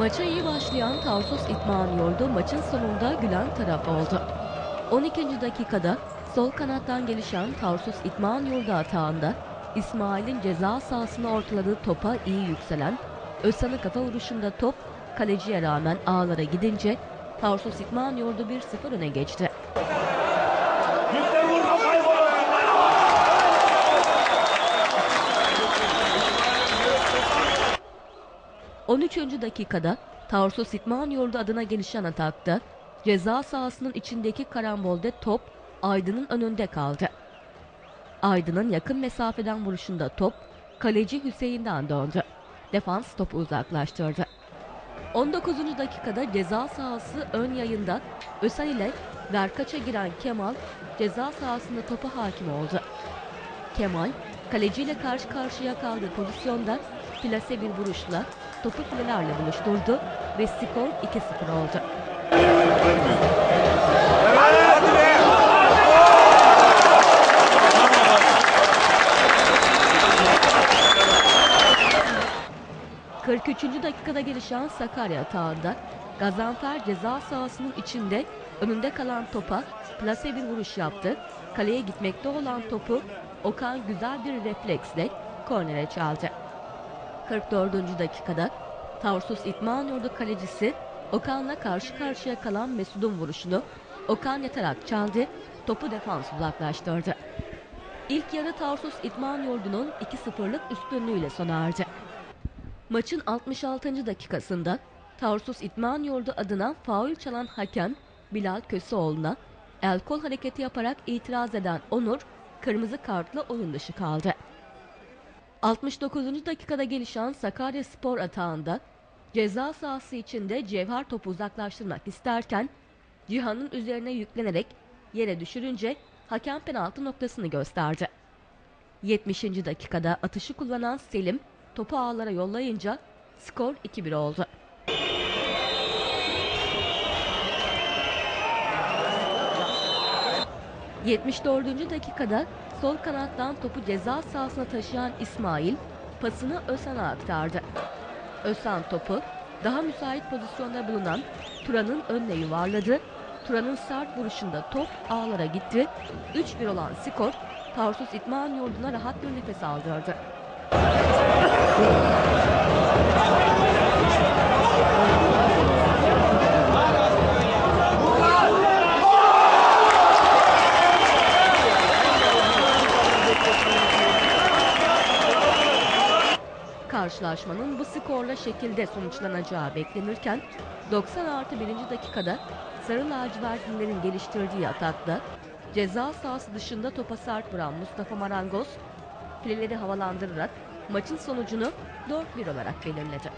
Maça iyi başlayan Tarsus İtman Yurdu maçın sonunda gülen taraf oldu. 12. dakikada sol kanattan gelişen Tarsus İtman Yurdu atağında İsmail'in ceza sahasına ortaladığı topa iyi yükselen Özsan'ı kafa vuruşunda top kaleciye rağmen ağlara gidince Tarsus İtman Yurdu 1-0 öne geçti. 13. dakikada Tarsus İtman Yurdu adına gelişen atakta ceza sahasının içindeki karambolde top Aydın'ın önünde kaldı. Aydın'ın yakın mesafeden vuruşunda top kaleci Hüseyin'den döndü. Defans topu uzaklaştırdı. 19. dakikada ceza sahası ön yayında Ösen ile Verkaç'a giren Kemal ceza sahasında topa hakim oldu. Kemal kaleciyle karşı karşıya kaldığı pozisyonda plase bir vuruşla topu filelerle buluşturdu ve skor 2-0 oldu. Hadi be. 43. dakikada gelişen Sakarya atağında Gazanfer ceza sahasının içinde önünde kalan topa plase bir vuruş yaptı. Kaleye gitmekte olan topu Okan güzel bir refleksle kornere çaldı. 44. dakikada Tarsus İtman Yurdu kalecisi Okan'la karşı karşıya kalan Mesut'un vuruşunu Okan yatarak çaldı, topu defans uzaklaştırdı. İlk yarı Tarsus İtman Yurdu'nun 2-0'lık üstünlüğüyle sona erdi. Maçın 66. dakikasında Tarsus İtman Yurdu adına faul çalan hakem Bilal Köseoğlu'na el kol hareketi yaparak itiraz eden Onur kırmızı kartla oyun dışı kaldı. 69. dakikada gelişen Sakarya Spor atağında ceza sahası içinde Cevher topu uzaklaştırmak isterken Cihan'ın üzerine yüklenerek yere düşürünce hakem penaltı noktasını gösterdi. 70. dakikada atışı kullanan Selim topu ağlara yollayınca skor 2-1 oldu. ...74. dakikada sol kanattan topu ceza sahasına taşıyan İsmail... ...pasını Özhan'a aktardı. Özhan topu daha müsait pozisyonda bulunan Turan'ın önüne yuvarladı. Turan'ın sert vuruşunda top ağlara gitti. 3-1 olan skor Tarsus İtman Yurdu'na rahat bir nefes aldırdı. Karşılaşmanın bu skorla şekilde sonuçlanacağı beklenirken 90 artı 1. dakikada Sarı lacivertlilerin geliştirdiği atakta ceza sahası dışında topa sert vuran Mustafa Marangoz fileleri havalandırarak maçın sonucunu 4-1 olarak belirledi.